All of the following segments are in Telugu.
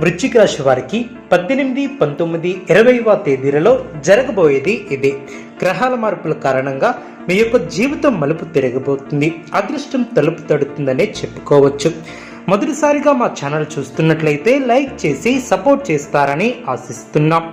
వృశ్చిక రాశి వారికి పద్దెనిమిది పంతొమ్మిది ఇరవైవ తేదీలలో జరగబోయేది ఇదే. గ్రహాల మార్పుల కారణంగా మీ యొక్క జీవితం మలుపు తిరగబోతుంది. అదృష్టం తలుపు తడుతుందనే చెప్పుకోవచ్చు. మొదటిసారిగా మా ఛానల్ చూస్తున్నట్లయితే లైక్ చేసి సపోర్ట్ చేస్తారని ఆశిస్తున్నాం.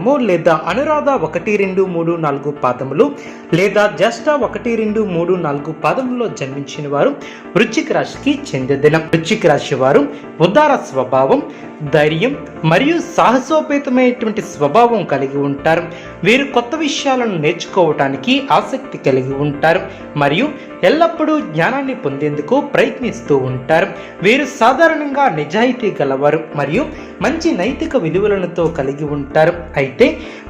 పాదము లేదా అనురాధ ఒకటి రెండు మూడు నాలుగు పాదములు లేదా జ్యేష్ఠ ఒకటి రెండు మూడు నాలుగు పాదములలో జన్మించిన వారు వృశ్చిక రాశికి చెందిన వృశ్చిక రాశి వారు ఉదార స్వభావం ధైర్యం మరియు సాహసోపేతమైనటువంటి స్వభావం కలిగి ఉంటారు. వీరు కొత్త విషయాలను నేర్చుకోవటానికి ఆసక్తి కలిగి ఉంటారు మరియు ఎల్లప్పుడూ జ్ఞానాన్ని పొందేందుకు ప్రయత్నిస్తూ ఉంటారు. వీరు సాధారణంగా నిజాయితీ గలవారు మరియు మంచి నైతిక విలువలతో కలిగి ఉంటారు. అయితే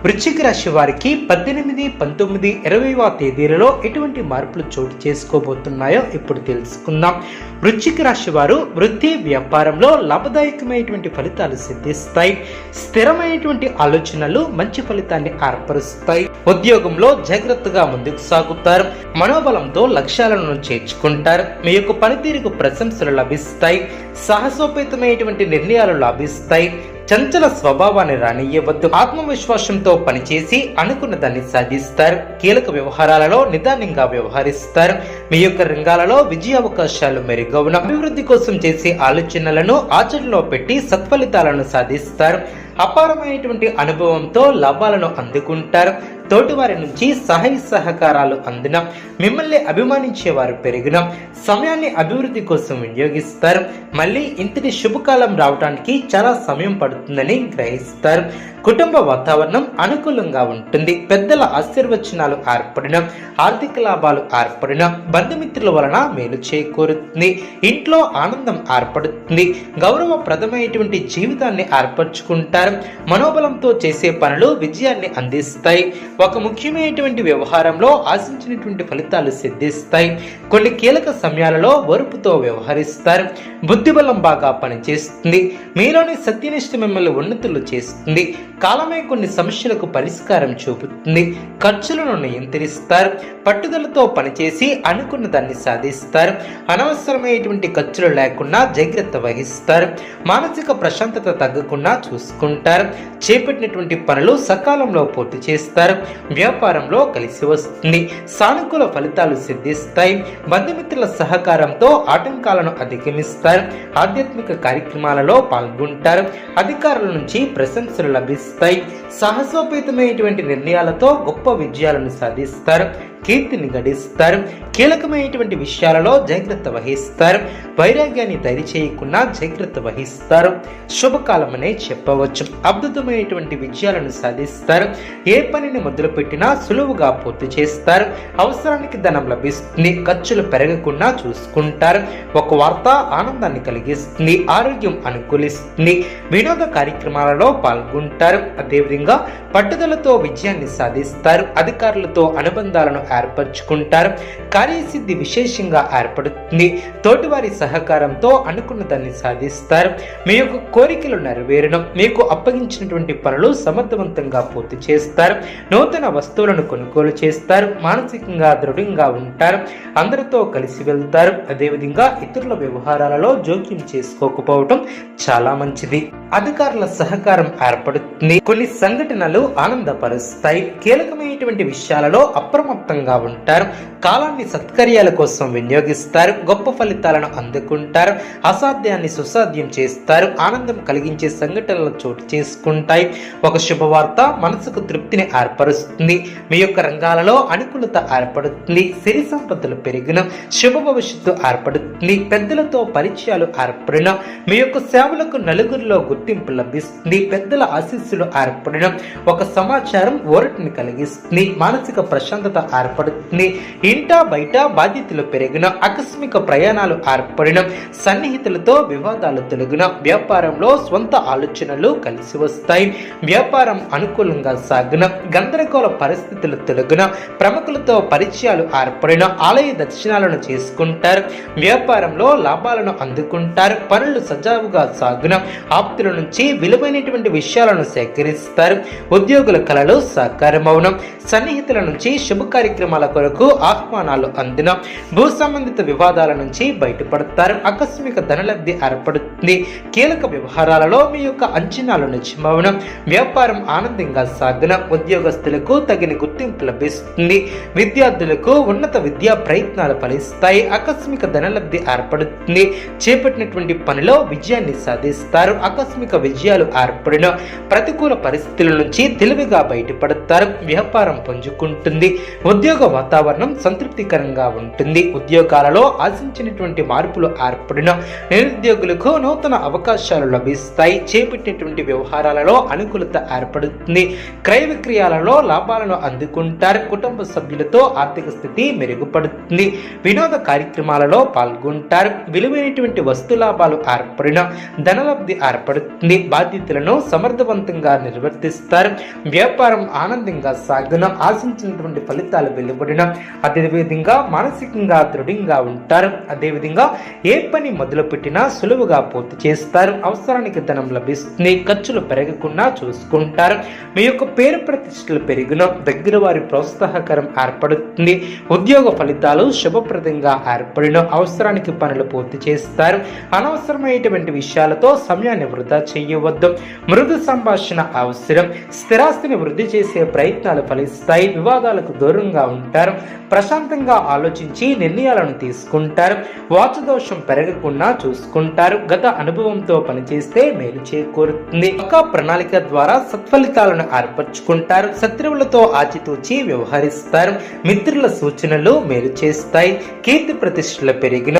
వృశ్చిక రాశి వారికి పద్దెనిమిది పంతొమ్మిది ఇరవైవ తేదీలలో ఎటువంటి మార్పులు చోటు చేసుకోబోతున్నాయో ఇప్పుడు తెలుసుకుందాం. వృశ్చిక రాశి వారు వృత్తి వ్యాపారంలో లాభదాయకమైనటువంటి ఫలితాలు సిద్ధిస్తాయి. స్థిరమైనటువంటి ఆలోచనలు మంచి ఫలితాన్ని ఏర్పరుస్తాయి. ఉద్యోగంలో జాగ్రత్తగా ముందుకు సాగుతారు. మనోబలంతో లక్ష్యాలను చేర్చుకుంటారు. మీ యొక్క పనితీరుకు ప్రశంసలు లభిస్తాయి. సాహసోపేతమైనటువంటి నిర్ణయాలు లభిస్తాయి. చంచల స్వభావాన్ని రానియ్యవద్దు. ఆత్మవిశ్వాసంతో పనిచేసి అనుకున్న దాన్ని సాధిస్తారు. కీలక వ్యవహారాలలో నిదానంగా వ్యవహరిస్తారు. మీ యొక్క రంగాలలో విజయ అవకాశాలు మెరుగవున. అభివృద్ధి కోసం చేసే ఆలోచనలను ఆచరణలో పెట్టి సత్ఫలితాలను సాధిస్తారు. అపారమైనటువంటి అనుభవంతో లాభాలను అందుకుంటారు. తోటివారి నుంచి సహాయ సహకారాలు అందిన మిమ్మల్ని అభిమానించే వారు పెరిగిన సమయాన్ని అభివృద్ధి కోసం వినియోగిస్తారు. మళ్ళీ ఇంతటి శుభకాలం రావడానికి చాలా సమయం పడుతుందని గ్రహిస్తారు. కుటుంబ వాతావరణం అనుకూలంగా ఉంటుంది. పెద్దల ఆశీర్వచనాలు ఏర్పడిన ఆర్థిక లాభాలు ఏర్పడిన బంధుమిత్రుల వలన మేలు చేకూరుతుంది. ఇంట్లో ఆనందం ఏర్పడుతుంది. గౌరవప్రదమైనటువంటి జీవితాన్ని ఏర్పరచుకుంటారు. మనోబలంతో చేసే పనులు విజయాన్ని అందిస్తాయి. ఒక ముఖ్యమైనటువంటి వ్యవహారంలో ఆశించినటువంటి ఫలితాలు సిద్ధిస్తాయి. కొన్ని కీలక సమయాలలో ఓర్పుతో వ్యవహరిస్తారు. బుద్ధిబలం బాగా పనిచేస్తుంది. మీలోని సత్యనిష్ట మిమ్మల్ని ఉన్నతులు చేస్తుంది. కాలమే కొన్ని సమస్యలకు పరిష్కారం చూపుతుంది. ఖర్చులను నియంత్రిస్తారు. పట్టుదలతో పనిచేసి అనుకున్న దాన్ని సాధిస్తారు. అనవసరమైనటువంటి ఖర్చులు లేకుండా జాగ్రత్త వహిస్తారు. మానసిక ప్రశాంతత తగ్గకుండా చూసుకుంటారు. ఉంటారు. చేపట్టినటువంటి పనులు సకాలంలో పూర్తి చేస్తారు. వ్యాపారంలో కలిసి వస్తుంది. సానుకూల ఫలితాలు సిద్ధిస్తాయి. బంధుమిత్రుల సహకారంతో ఆటంకాలను అధిగమిస్తారు. ఆధ్యాత్మిక కార్యక్రమాలలో పాల్గొంటారు. అధికారుల నుంచి ప్రశంసలు లభిస్తాయి. సాహసోపేతమైనటువంటి నిర్ణయాలతో గొప్ప విజయాలను సాధిస్తారు. కీర్తిని గడిస్తారు. కీలకమైనటువంటి విషయాలలో జాగ్రత్త వహిస్తారు. వైరాగ్యాన్ని దరి చేయకుండా జాగ్రత్త వహిస్తారు. శుభకాలమనే చెప్పవచ్చు. అద్భుతమైనటువంటి విజయాలను సాధిస్తారు. ఏ పనిని మొదలుపెట్టినా సులువుగా పూర్తి చేస్తారు. అవసరానికి ధనం లభిస్తుంది. ఖర్చులు పెరగకుండా చూసుకుంటారు. ఒక వార్త ఆనందాన్ని కలిగిస్తుంది. ఆరోగ్యం అనుకూలిస్తుంది. వినోద కార్యక్రమాలలో పాల్గొంటారు. అదేవిధంగా పట్టుదలతో విజయాన్ని సాధిస్తారు. అధికారులతో అనుబంధాలను ఏర్పరచుకుంటారు. కార్యసిద్ధి విశేషంగా ఏర్పడుతుంది. తోటివారి సహకారంతో అనుకున్న దాన్ని సాధిస్తారు. మీ యొక్క కోరికలు నెరవేరడం మీకు అప్పగించినటువంటి పనులు సమర్థవంతంగా పూర్తి చేస్తారు. నూతన వస్తువులను కొనుగోలు చేస్తారు. మానసికంగా దృఢంగా ఉంటారు. అందరితో కలిసి వెళ్తారు. అదేవిధంగా ఇతరుల వ్యవహారాలలో జోక్యం చేసుకోకపోవటం చాలా మంచిది. అధికారుల సహకారం ఏర్పడుతుంది. కొన్ని సంఘటనలు ఆనందపరుస్తాయి. కీలకమైనటువంటి విషయాలలో అప్రమత్తంగా ఉంటారు. కాలాన్ని సత్కర్యాల కోసం వినియోగిస్తారు. గొప్ప ఫలితాలను అందుకుంటారు. అసాధ్యాన్ని సుసాధ్యం చేస్తారు. ఆనందం కలిగించే సంఘటనలు చోటు చేసుకుంటాయి. ఒక శుభవార్త మనసుకు తృప్తిని ఏర్పరుస్తుంది. మీ యొక్క రంగాలలో అనుకూలత ఏర్పడుతుంది. సిరి సంపదలు పెరిగిన శుభ భవిష్యత్తు ఏర్పడుతుంది. పెద్దలతో పరిచయాలు ఏర్పడిన మీ యొక్క సేవలకు నలుగురిలో గుర్తింపు లభిస్తుంది. పెద్దల ఆశీస్సులు ఏర్పడిన ఒక సమాచారం ఓరటిని కలిగిస్తుంది. మానసిక ప్రశాంతత ఏర్పడుతుంది ఏర్పడుతుంది. ఇంట బయట బాధ్యతలు పెరిగిన ఆకస్మిక ప్రయాణాలు ఏర్పడిన సన్నిహితులతో వివాదాలు తొలగిన వ్యాపారంలో స్వంత ఆలోచనలు కలిసి వస్తాయి. వ్యాపారం అనుకూలంగా సాగిన గందరగోళ పరిస్థితులు తొలగిన ప్రముఖులతో పరిచయాలు ఏర్పడిన ఆలయ దర్శనాలను చేసుకుంటారు. వ్యాపారంలో లాభాలను అందుకుంటారు. పనులు సజావుగా సాగిన ఆప్తుల నుంచి విలువైనటువంటి విషయాలను సేకరిస్తారు. ఉద్యోగుల కళలు సాకారమవనం. సన్నిహితుల నుంచి శుభ కార్యక్రమాల కొరకు ఆహ్వానాలు అందిన భూ సంబంధిత వివాదాల నుంచి బయటపడతారు. ఆకస్మిక ధనలబ్ధి ఏర్పడుతుంది. కీలక వ్యవహారాలలో మీ యొక్క అంచనాలు నిజమవనం. వ్యాపారం ఆనందంగా సాగిన. ఉద్యోగస్తులకు తగిన గుర్తింపు లభిస్తుంది. విద్యార్థులకు ఉన్నత విద్యా ప్రయత్నాలు ఫలిస్తాయి. ఆకస్మిక ధనలబ్ధి ఏర్పడుతుంది. చేపట్టినటువంటి పనిలో విజయాన్ని సాధిస్తారు. ఆకస్మిక విజయాలు ఏర్పడిన ప్రతికూల పరిస్థితుల నుంచి తెలివిగా బయటపడతారు. వ్యాపారం పుంజుకుంటుంది. ఉద్యోగ ఉద్యోగ వాతావరణం సంతృప్తికరంగా ఉంటుంది. ఉద్యోగాలలో ఆశించినటువంటి మార్పులు ఏర్పడిన నిరుద్యోగులకు నూతన అవకాశాలు లభిస్తాయి. చేపట్టినటువంటి వ్యవహారాలలో అనుకూలత ఏర్పడుతుంది. క్రయ విక్రయాలలో లాభాలను అందుకుంటారు. కుటుంబ సభ్యులతో ఆర్థిక స్థితి మెరుగుపడుతుంది. వినోద కార్యక్రమాలలో పాల్గొంటారు. విలువైనటువంటి వస్తు లాభాలు ఏర్పడిన ధనలబ్ధి ఏర్పడుతుంది. బాధ్యతలను సమర్థవంతంగా నిర్వర్తిస్తారు. వ్యాపారం ఆనందంగా సాగిన. ఆశించినటువంటి ఫలితాలు వెలువడిన. అదేవిధంగా మానసికంగా దృఢంగా ఉంటారు. అదేవిధంగా ఏ పని మొదలు పెట్టినా సులువుగా పూర్తి చేస్తారు. అవసరానికి ధనం లభిస్తుంది. ఖర్చులు పెరగకుండా చూసుకుంటారు. మీ యొక్క పేరు ప్రతిష్టలు పెరిగిన దగ్గర వారి ప్రోత్సాహకరం ఏర్పడుతుంది. ఉద్యోగ ఫలితాలు శుభప్రదంగా ఏర్పడిన అవసరానికి పనులు పూర్తి చేస్తారు. అనవసరమైనటువంటి విషయాలతో సమయాన్ని వృధా చేయవద్దు. మృదు సంభాషణ అవసరం. స్థిరాస్తిని వృద్ధి చేసే ప్రయత్నాలు ఫలిస్తాయి. వివాదాలకు దూరంగా ఉంటారు. ప్రశాంతంగా ఆలోచించి నిర్ణయాలను తీసుకుంటారు. వాచదోషం పెరగకుండా చూసుకుంటారు. గత అనుభవంతో పనిచేస్తే మేలు చేకూరుతుంది. ఒక ప్రణాళిక ద్వారా సత్ఫలితాలను ఏర్పరచుకుంటారు. శత్రువులతో ఆచితూచి వ్యవహరిస్తారు. మిత్రుల సూచనలు మేలు చేస్తాయి. కీర్తి ప్రతిష్టలు పెరిగిన